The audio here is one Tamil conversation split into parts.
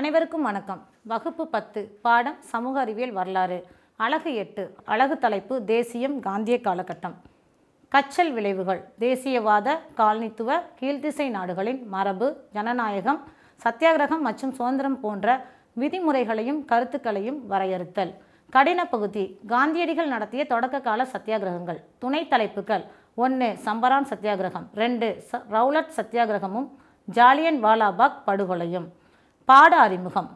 அனைவருக்கும் வணக்கம். வகுப்பு பத்து பாடம் சமூக அறிவியல் வரலாறு. அழகு எட்டு அழகு தலைப்பு தேசியம் காந்திய காலகட்டம். கச்சல் விளைவுகள் தேசியவாத காலனித்துவ கீழ்த்திசை நாடுகளின் மரபு ஜனநாயகம் சத்தியாகிரகம் மற்றும் சுதந்திரம் போன்ற விதிமுறைகளையும் கருத்துக்களையும் வரையறுத்தல். கடின பகுதி காந்தியடிகள் நடத்திய தொடக்க கால சத்தியாகிரகங்கள். துணை தலைப்புகள் ஒன்று சம்பரான் சத்தியாகிரகம் ரெண்டு ச ரவுலட் சத்தியாகிரகமும் ஜாலியன் வாலாபாக் படுகொலையும். பாட அறிமுகம்.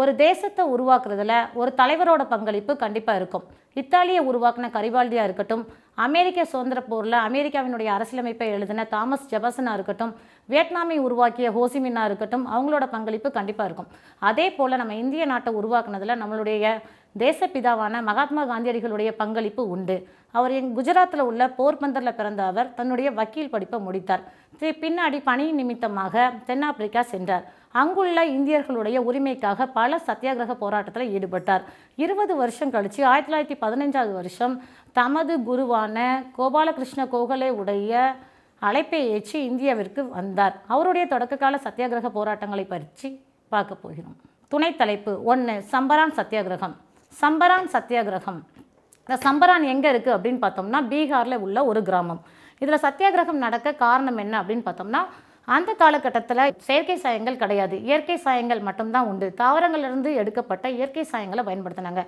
ஒரு தேசத்தை உருவாக்குறதுல ஒரு தலைவரோட பங்களிப்பு கண்டிப்பாக இருக்கும். இத்தாலியை உருவாக்கின கரிபால்டியா இருக்கட்டும் அமெரிக்க சுதந்திர போரில் அமெரிக்காவினுடைய அரசியலமைப்பை எழுதின தாமஸ் ஜெபசனாக இருக்கட்டும் வியட்நாமை உருவாக்கிய ஹோசிமின்னா இருக்கட்டும் அவங்களோட பங்களிப்பு கண்டிப்பாக இருக்கும். அதே போல் நம்ம இந்திய நாட்டை உருவாக்குனதில் நம்மளுடைய தேசப்பிதாவான மகாத்மா காந்தியடிகளுடைய பங்களிப்பு உண்டு. அவர் எங் குஜராத்தில் உள்ள போர்பந்தரில் பிறந்த அவர் தன்னுடைய வக்கீல் படிப்பை முடித்தார். பின்னாடி பணி நிமித்தமாக தென்னாப்பிரிக்கா சென்றார். அங்குள்ள இந்தியர்களுடைய உரிமைக்காக பல சத்தியாகிரக போராட்டத்தில் ஈடுபட்டார். இருபது வருஷம் கழித்து ஆயிரத்தி தொள்ளாயிரத்தி பதினைஞ்சாவது வருஷம் தமது குருவான கோபாலகிருஷ்ண கோகலே உடைய அழைப்பை ஏற்று இந்தியாவிற்கு வந்தார். அவருடைய தொடக்ககால சத்தியாகிரக போராட்டங்களை பற்றி பார்க்க போகிறோம். துணை தலைப்பு ஒன்று சம்பரான் சத்தியாகிரகம். சம்பரான் சத்தியாகிரகம். இந்த சம்பரான் எங்கே இருக்குது அப்படின்னு பார்த்தோம்னா பீகாரில் உள்ள ஒரு கிராமம். இதில் சத்தியாகிரகம் நடக்க காரணம் என்ன அப்படின்னு பார்த்தோம்னா அந்த காலகட்டத்தில் செயற்கை சாயங்கள் கிடையாது. இயற்கை சாயங்கள் மட்டும்தான் உண்டு. தாவரங்கள்லேருந்து எடுக்கப்பட்ட இயற்கை சாயங்களை பயன்படுத்தினாங்க.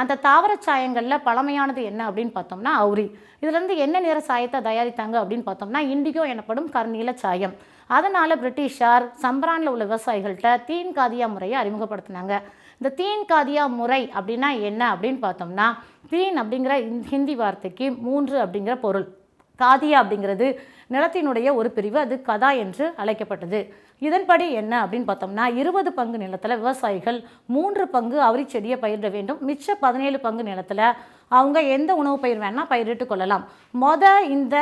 அந்த தாவர சாயங்களில் பழமையானது என்ன அப்படின்னு பார்த்தோம்னா அவுரி. இதுலேருந்து என்ன நிற சாயத்தை தயாரித்தாங்க அப்படின்னு பார்த்தோம்னா இண்டிகோ எனப்படும் கருநீல சாயம். அதனால் பிரிட்டிஷார் சம்பரானில் உள்ள விவசாயிகள்கிட்ட தீன் காதியா முறையை அறிமுகப்படுத்தினாங்க. இந்த தீன் காதியா முறை அப்படின்னா என்ன அப்படின்னு பார்த்தோம்னா தீன் அப்படிங்கிற ஹிந்தி வார்த்தைக்கு மூன்று அப்படிங்கிற பொருள். காதியா அப்படிங்கிறது நிலத்தினுடைய ஒரு பிரிவு அது கதா என்று அழைக்கப்பட்டது. இதன்படி என்ன அப்படின்னு பார்த்தோம்னா இருபது பங்கு நிலத்தில் விவசாயிகள் மூன்று பங்கு அவரி செடியை பயிரிட வேண்டும். மிச்ச பதினேழு பங்கு நிலத்தில் அவங்க எந்த உணவு பயிர் வேணால் பயிரிட்டு கொள்ளலாம். மொத இந்த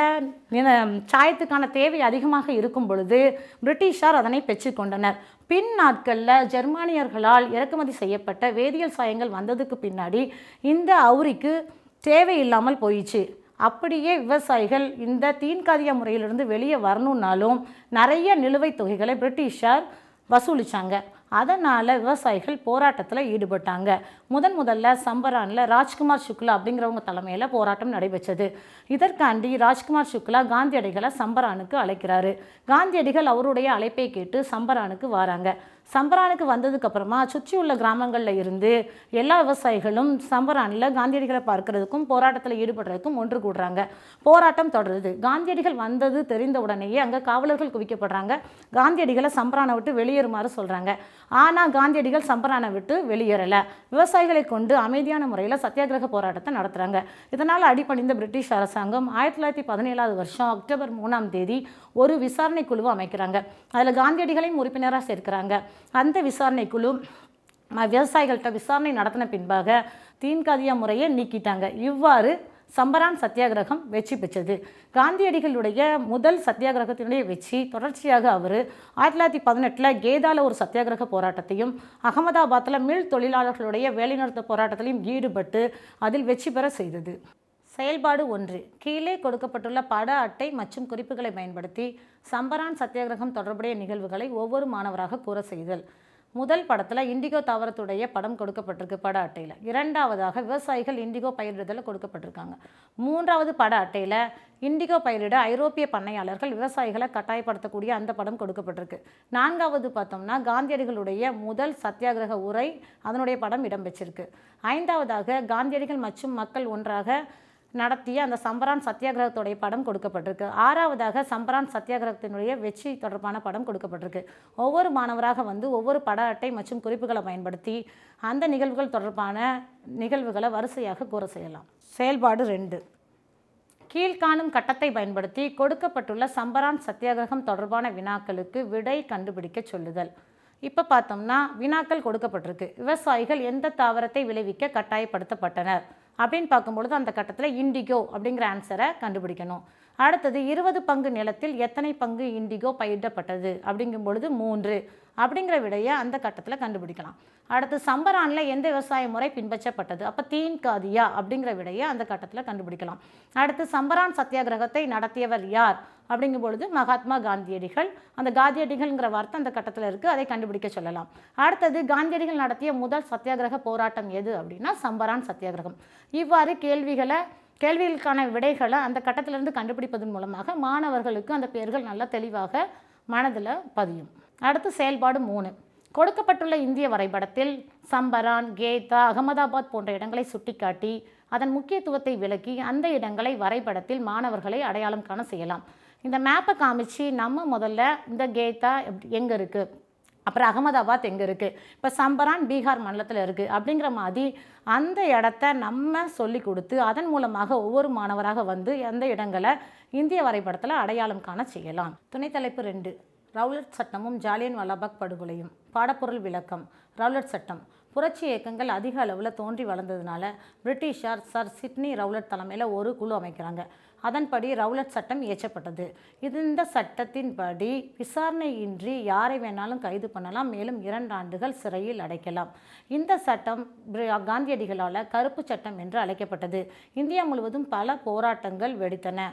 சாயத்துக்கான தேவை அதிகமாக இருக்கும் பொழுது பிரிட்டிஷார் அதனை பெற்றுக்கொண்டனர் பின் நாட்களில் ஜெர்மானியர்களால் இறக்குமதி செய்யப்பட்ட வேதியியல் சாயங்கள் வந்ததுக்கு பின்னாடி இந்த அவுரிக்கு தேவையில்லாமல் போயிடுச்சு. அப்படியே விவசாயிகள் இந்த தீன்காதிய முறையிலிருந்து வெளியே வரணுன்னாலும் நிறைய நிலுவைத் தொகைகளை பிரிட்டிஷார் வசூலிச்சாங்க. அதனால் விவசாயிகள் போராட்டத்தில் ஈடுபட்டாங்க. முதன் முதல்ல சம்பரானில் ராஜ்குமார் சுக்லா அப்படிங்கிறவங்க தலைமையில் போராட்டம் நடைபெற்றது. இதற்காண்டி ராஜ்குமார் சுக்லா காந்தியடிகளை சம்பரானுக்கு அழைக்கிறாரு. காந்தியடிகள் அவருடைய அழைப்பை கேட்டு சம்பரானுக்கு வராங்க. சம்பரானுக்கு வந்ததுக்கு அப்புறமா சுற்றி உள்ள கிராமங்களில் இருந்து எல்லா விவசாயிகளும் சம்பரானில் காந்தியடிகளை பார்க்கறதுக்கும் போராட்டத்தில் ஈடுபடுறதுக்கும் ஒன்று கூடுறாங்க. போராட்டம் தொடருது. காந்தியடிகள் வந்தது தெரிந்த உடனேயே அங்கே காவலர்கள் குவிக்கப்படுறாங்க. காந்தியடிகளை சம்பரானை விட்டு வெளியேறுமாறு சொல்கிறாங்க ஆனால் காந்தியடிகள் சம்பரானை விட்டு வெளியேறலை. விவசாயிகளை கொண்டு அமைதியான முறையில் சத்தியாகிரக போராட்டத்தை நடத்துகிறாங்க இதனால் அடிபணிந்த பிரிட்டிஷ் அரசாங்கம் ஆயிரத்தி தொள்ளாயிரத்தி பதினேழாவது வருஷம் அக்டோபர் மூணாம் தேதி ஒரு விசாரணை குழுவை அமைக்கிறாங்க. அதில் காந்தியடிகளையும் உறுப்பினராக சேர்க்கிறாங்க. அந்த விசாரணை குழு விவசாயிகள்கிட்ட விசாரணை நடத்தின பின்பாக தீன்காதியா முறையை நீக்கிட்டாங்க. இவ்வாறு சம்பரான் சத்தியாகிரகம் வெற்றி பெற்றது. காந்தியடிகளுடைய முதல் சத்தியாகிரகத்தினுடைய வெற்றி தொடர்ச்சியாக அவர் ஆயிரத்தி தொள்ளாயிரத்தி பதினெட்டில் கேதால ஒரு சத்தியாகிரக போராட்டத்தையும் அகமதாபாத்தில் மில் தொழிலாளர்களுடைய வேலைநிறுத்த போராட்டத்திலையும் ஈடுபட்டு அதில் வெற்றி பெற செய்தது. செயல்பாடு ஒன்று. கீழே கொடுக்கப்பட்டுள்ள பட அட்டை மற்றும் குறிப்புகளை பயன்படுத்தி சம்பரான் சத்தியாகிரகம் தொடர்புடைய நிகழ்வுகளை ஒவ்வொரு மாணவராக கூற செய்தல். முதல் படத்தில் இண்டிகோ தாவரத்துடைய படம் கொடுக்கப்பட்டிருக்கு பட அட்டையில். இரண்டாவதாக விவசாயிகள் இண்டிகோ பயிரிடுதல் கொடுக்கப்பட்டிருக்காங்க. மூன்றாவது பட அட்டையில் இண்டிகோ பயிரிட ஐரோப்பிய பண்ணையாளர்கள் விவசாயிகளை கட்டாயப்படுத்தக்கூடிய அந்த படம் கொடுக்கப்பட்டிருக்கு. நான்காவது பார்த்தோம்னா காந்தியடிகளுடைய முதல் சத்தியாகிரக உரை அதனுடைய படம் இடம்பெற்றிருக்கு ஐந்தாவதாக காந்தியடிகள் மற்றும் மக்கள் ஒன்றாக நடத்திய அந்த சம்பரான் சத்தியாகிரகத்துடைய படம் கொடுக்கப்பட்டிருக்கு. ஆறாவதாக சம்பரான் சத்தியாகிரகத்தினுடைய வெற்றி தொடர்பான படம் கொடுக்கப்பட்டிருக்கு. ஒவ்வொரு மாணவராக வந்து ஒவ்வொரு பட அட்டை மற்றும் குறிப்புகளை பயன்படுத்தி அந்த நிகழ்வுகள் தொடர்பான நிகழ்வுகளை வரிசையாக கூற செய்யலாம். செயல்பாடு ரெண்டு. கீழ்காணும் கட்டத்தை பயன்படுத்தி கொடுக்கப்பட்டுள்ள சம்பரான் சத்தியாகிரகம் தொடர்பான வினாக்களுக்கு விடை கண்டுபிடிக்க சொல்லுதல். இப்போ பார்த்தோம்னா வினாக்கள் கொடுக்கப்பட்டிருக்கு. விவசாயிகள் எந்த தாவரத்தை விளைவிக்க கட்டாயப்படுத்தப்பட்டனர்? அப்படின்னு பார்க்கும்பொழுது அந்த கட்டத்தில் இண்டிகோ அப்படிங்கிற ஆன்சரை கண்டுபிடிக்கணும். அடுத்தது இருபது பங்கு நிலத்தில் எத்தனை பங்கு இண்டிகோ பயிரிடப்பட்டது? அப்படிங்கும் பொழுது மூன்று. அப்படிங்கிற விடையை அந்த கட்டத்தில் கண்டுபிடிக்கலாம். அடுத்து சம்பரானில் எந்த விவசாய முறை பின்பற்றப்பட்டது? அப்போ தீன் காதியா அப்படிங்கிற விடையை அந்த கட்டத்தில் கண்டுபிடிக்கலாம். அடுத்து சம்பரான் சத்தியாகிரகத்தை நடத்தியவர் யார்? அப்படிங்கும் பொழுது மகாத்மா காந்தியடிகள் அந்த காந்தியடிகள்ங்கிற வார்த்தை அந்த கட்டத்தில் இருக்குது அதை கண்டுபிடிக்க சொல்லலாம். அடுத்தது காந்தியடிகள் நடத்திய முதல் சத்தியாகிரக போராட்டம் எது அப்படின்னா சம்பரான் சத்தியாகிரகம். இவ்வாறு கேள்விகளை கேள்விகளுக்கான விடைகளை அந்த கட்டத்திலிருந்து கண்டுபிடிப்பதன் மூலமாக மாணவர்களுக்கு அந்த பெயர்கள் நல்லா தெளிவாக மனதில் பதியும். அடுத்து செயல்பாடு மூணு. கொடுக்கப்பட்டுள்ள இந்திய வரைபடத்தில் சம்பரான் கேதா அகமதாபாத் போன்ற இடங்களை சுட்டிக்காட்டி அதன் முக்கியத்துவத்தை விளக்கி அந்த இடங்களை வரைபடத்தில் மாணவர்களை அடையாளம் காண செய்யலாம். இந்த மேப்பை காமிச்சு நம்ம முதல்ல இந்த கேத்தா எங்கே இருக்குது அப்புறம் அகமதாபாத் எங்கே இருக்குது இப்போ சம்பரான் பீகார் மாநிலத்தில் இருக்குது அப்படிங்கிற மாதிரி அந்த இடத்த நம்ம சொல்லி கொடுத்து அதன் மூலமாக ஒவ்வொரு மாணவராக வந்து அந்த இடங்களை இந்திய வரைபடத்தில் அடையாளம் காண செய்யலாம். துணைத்தலைப்பு ரெண்டு. ரவுலட் சட்டமும் ஜாலியன் வாலாபாக் படுகொலையும். பாடப்பொருள் விளக்கம். ரவுலட் சட்டம். புரட்சி இயக்கங்கள் அதிக அளவில் தோன்றி வளர்ந்ததுனால பிரிட்டிஷார் சர் சிட்னி ரவுலட் தலைமையில் ஒரு குழு அமைக்கிறாங்க. அதன்படி ரவுலட் சட்டம் இயற்றப்பட்டது. இது இந்த சட்டத்தின்படி விசாரணையின்றி யாரை வேணாலும் கைது பண்ணலாம். மேலும் இரண்டு ஆண்டுகள் சிறையில் அடைக்கலாம். இந்த சட்டம் காந்தியடிகளால் கருப்பு சட்டம் என்று அழைக்கப்பட்டது. இந்தியா முழுவதும் பல போராட்டங்கள் வெடித்தன.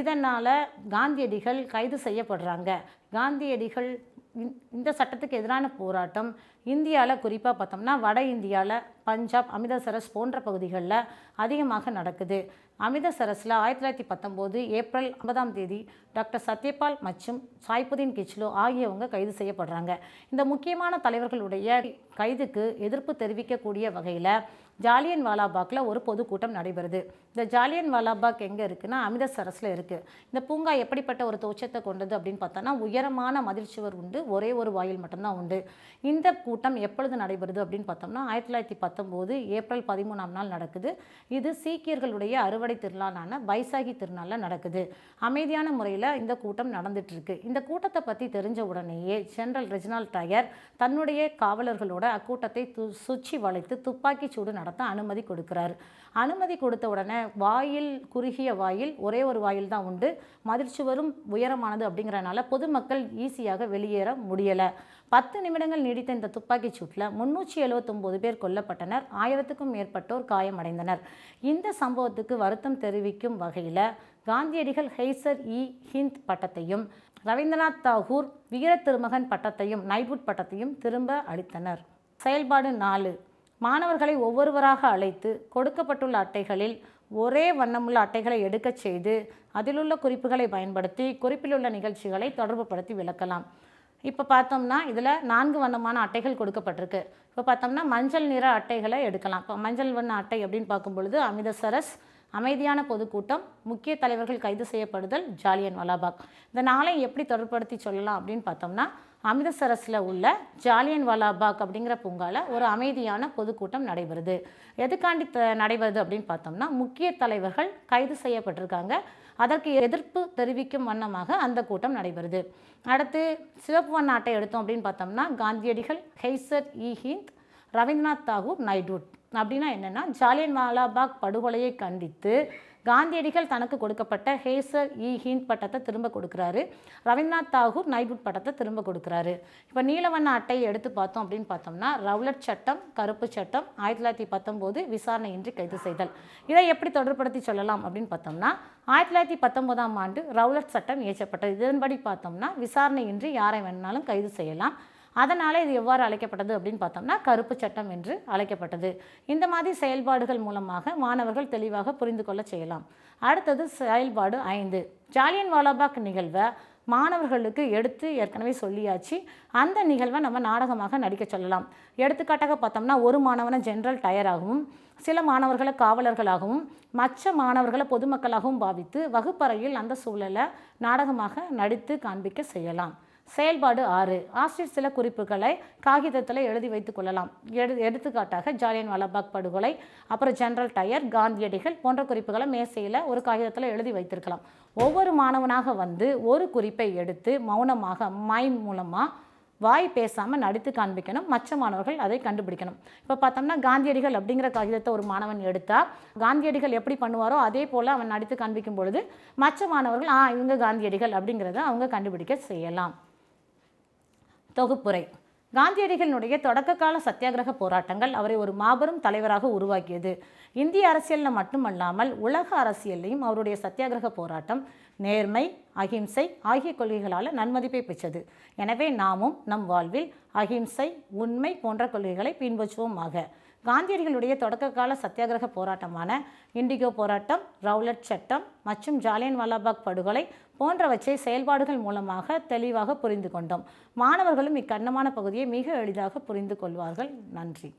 இதனால் காந்தியடிகள் கைது செய்யப்படுறாங்க. காந்தியடிகள் இந்த- இந்த சட்டத்துக்கு எதிரான போராட்டம் இந்தியாவில் குறிப்பாக பார்த்தோம்னா வட இந்தியாவில் பஞ்சாப் அமிர்தசரஸ் போன்ற பகுதிகளில் அதிகமாக நடக்குது. அமிர்தசரஸில் ஆயிரத்தி தொள்ளாயிரத்தி பத்தொம்போது ஏப்ரல் ஐம்பதாம் தேதி டாக்டர் சத்யபால் மற்றும் சாய்புதீன் கிச்லோ ஆகியவங்க கைது செய்யப்படுறாங்க. இந்த முக்கியமான தலைவர்களுடைய கைதுக்கு எதிர்ப்பு தெரிவிக்கக்கூடிய வகையில் ஜாலியன் வாலாபாக்கில் ஒரு பொதுக்கூட்டம் நடைபெறுது. இந்த ஜாலியன் வாலாபாக் எங்கே இருக்குன்னா அமிர்தசரஸில் இருக்குது இந்த பூங்கா எப்படிப்பட்ட ஒரு தோற்றத்தை கொண்டது அப்படின்னு பார்த்தோன்னா உயரமான மதில் சுவர் உண்டு ஒரே ஒரு வாயில் மட்டும்தான் உண்டு. இந்த கூட்டம் எப்பொழுது நடைபெறுது அப்படின்னு பார்த்தோம்னா ஆயிரத்தி தொள்ளாயிரத்தி பத்தொம்போது ஏப்ரல் பதிமூணாம் நாள் நடக்குது. இது சீக்கியர்களுடைய அறுவடை திருநாளான பைசாகி திருநாளில் நடக்குது. அமைதியான முறையில் இந்த கூட்டம் நடந்துட்டு இருக்கு இந்த கூட்டத்தை பற்றி தெரிஞ்ச உடனேயே ஜெனரல் ரெஜினால் டயர் தன்னுடைய காவலர்களோட அக்கூட்டத்தை து சுற்றி வளைத்து துப்பாக்கி சூடு நடத்த அனுமதி கொடுக்கிறார். அனுமதி கொடுத்த உடனே வாயில் குறுகிய வாயில் ஒரே ஒரு வாயில் தான் உண்டு. மதிர்ச்சுவரும் உயரமானது அப்படிங்கிறனால பொதுமக்கள் ஈஸியாக வெளியேற முடியலை. பத்து நிமிடங்கள் நீடித்த இந்த துப்பாக்கிச் சூட்டில் முன்னூற்றி எழுபத்தொம்போது பேர் கொல்லப்பட்டனர். ஆயிரத்துக்கும் மேற்பட்டோர் காயமடைந்தனர். இந்த சம்பவத்துக்கு வருத்தம் தெரிவிக்கும் வகையில் காந்தியடிகள் ஹெய்சர் இ. ஹிந்த் பட்டத்தையும் ரவீந்திரநாத் தாகூர் வீர திருமகன் பட்டத்தையும் நைபுட் பட்டத்தையும் திரும்ப அளித்தனர். செயல்பாடு நாலு. மாணவர்களை ஒவ்வொருவராக அழைத்து கொடுக்கப்பட்டுள்ள அட்டைகளில் ஒரே வண்ணமுள்ள அட்டைகளை எடுக்கச் செய்து அதிலுள்ள குறிப்புகளை பயன்படுத்தி குறிப்பிலுள்ள நிகழ்ச்சிகளை தொடர்புபடுத்தி விளக்கலாம். இப்போ பார்த்தோம்னா இதில் நான்கு வண்ணமான அட்டைகள் கொடுக்கப்பட்டிருக்கு. இப்போ பார்த்தோம்னா மஞ்சள் நிற அட்டைகளை எடுக்கலாம். இப்போ மஞ்சள் வண்ண அட்டை அப்படின்னு பார்க்கும் பொழுது அமிர்தசரஸ் அமைதியான பொதுக்கூட்டம் முக்கிய தலைவர்கள் கைது செய்யப்படுதல் ஜாலியன் வாலாபாக். இந்த நாளை எப்படி தொடர்படுத்தி சொல்லலாம் அப்படின்னு பார்த்தோம்னா அமிர்தசரஸில் உள்ள ஜாலியன் வாலாபாக் அப்படிங்கிற பூங்கால ஒரு அமைதியான பொதுக்கூட்டம் நடைபெறுது. எதுக்காண்டி த- நடைபெறுது அப்படின்னு பார்த்தோம்னா முக்கிய தலைவர்கள் கைது செய்யப்பட்டிருக்காங்க. அதற்கு எதிர்ப்பு தெரிவிக்கும் வண்ணமாக அந்த கூட்டம் நடைபெறுது. அடுத்து சிவப்பு வண்ண அட்டை எடுத்தோம் அப்படின்னு பார்த்தோம்னா காந்தியடிகள் ஹெய்சர் இ ஹிந்த் ரவீந்திரநாத் தாகூர் நைட்வுட். அப்படின்னா என்னென்னா ஜாலியன் வாலாபாக் படுகொலையை கண்டித்து காந்தியடிகள் தனக்கு கொடுக்கப்பட்ட ஹேசர் இ ஹிந்த் பட்டத்தை திரும்ப கொடுக்குறாரு. ரவீந்திரநாத் தாகூர் நைபுட் பட்டத்தை திரும்ப கொடுக்குறாரு. இப்போ நீலவண்ண அட்டையை எடுத்து பார்த்தோம் அப்படின்னு பார்த்தோம்னா ரவுலட் சட்டம் கருப்பு சட்டம் ஆயிரத்தி தொள்ளாயிரத்தி பத்தொம்போது விசாரணையின்றி கைது செய்தல். இதை எப்படி தொடர்படுத்தி சொல்லலாம் அப்படின்னு பார்த்தோம்னா ஆயிரத்தி தொள்ளாயிரத்தி பத்தொம்போதாம் ஆண்டு ரவுலட் சட்டம் இயற்றப்பட்டது. இதன்படி பார்த்தோம்னா விசாரணையின்றி யாரை வேணாலும் கைது செய்யலாம். அதனால் இது எவ்வாறு அழைக்கப்பட்டது அப்படின்னு பார்த்தோம்னா கருப்பு சட்டம் என்று அழைக்கப்பட்டது. இந்த மாதிரி செயல்பாடுகள் மூலமாக மாணவர்கள் தெளிவாக புரிந்து கொள்ள செய்யலாம். அடுத்தது செயல்பாடு ஐந்து. ஜாலியன் வாலாபாக் நிகழ்வை மாணவர்களுக்கு எடுத்து ஏற்கனவே சொல்லியாச்சு. அந்த நிகழ்வை நம்ம நாடகமாக நடிக்க சொல்லலாம். எடுத்துக்காட்டாக பார்த்தோம்னா ஒரு மாணவனை ஜென்ரல் டயராகவும் சில மாணவர்களை காவலர்களாகவும் மற்ற மாணவர்களை பொதுமக்களாகவும் பாவித்து வகுப்பறையில் அந்த சூழலை நாடகமாக நடித்து காண்பிக்க செய்யலாம். செயல்பாடு ஆறு. ஆசிரியர் சில குறிப்புகளை காகிதத்தில் எழுதி வைத்துக் கொள்ளலாம். எடு எடுத்துக்காட்டாக ஜாலியன் வாலாபாக் படுகொலை அப்புறம் ஜெனரல் டயர் காந்தியடிகள் போன்ற குறிப்புகளை மேசையில் ஒரு காகிதத்தில் எழுதி வைத்திருக்கலாம். ஒவ்வொரு மாணவனாக வந்து ஒரு குறிப்பை எடுத்து மௌனமாக மைம் மூலமாக வாய் பேசாமல் நடித்து காண்பிக்கணும். மற்ற மாணவர்கள் அதை கண்டுபிடிக்கணும். இப்போ பார்த்தோம்னா காந்தியடிகள் அப்படிங்கிற காகிதத்தை ஒரு மாணவன் எடுத்தால் காந்தியடிகள் எப்படி பண்ணுவாரோ அதே போல் அவன் நடித்து காண்பிக்கும் பொழுது மற்ற மாணவர்கள் ஆ இவங்க காந்தியடிகள் அப்படிங்கிறத அவங்க கண்டுபிடிக்க செய்யலாம். தொகுப்புரை. காந்தியடிகளினுடைய தொடக்க கால சத்தியாகிரக போராட்டங்கள் அவரை ஒரு மாபெரும் தலைவராக உருவாக்கியது. இந்திய அரசியலில் மட்டுமல்லாமல் உலக அரசியல்லையும் அவருடைய சத்தியாகிரக போராட்டம் நேர்மை அகிம்சை ஆகிய கொள்கைகளால் நன்மதிப்பை பெற்றது. எனவே நாமும் நம் வாழ்வில் அகிம்சை உண்மை போன்ற கொள்கைகளை பின்பற்றுவோமாக. காந்தியடிகளுடைய தொடக்க கால சத்தியாகிரக போராட்டமான இண்டிகோ போராட்டம் ரவுலட் சட்டம் மற்றும் ஜாலியன் வாலாபாக் படுகொலை போன்றவற்றை செயல்பாடுகள் மூலமாக தெளிவாக புரிந்து கொண்டோம். மாணவர்களும் இக்கண்ணமான பகுதியை மிக எளிதாக புரிந்து கொள்வார்கள். நன்றி.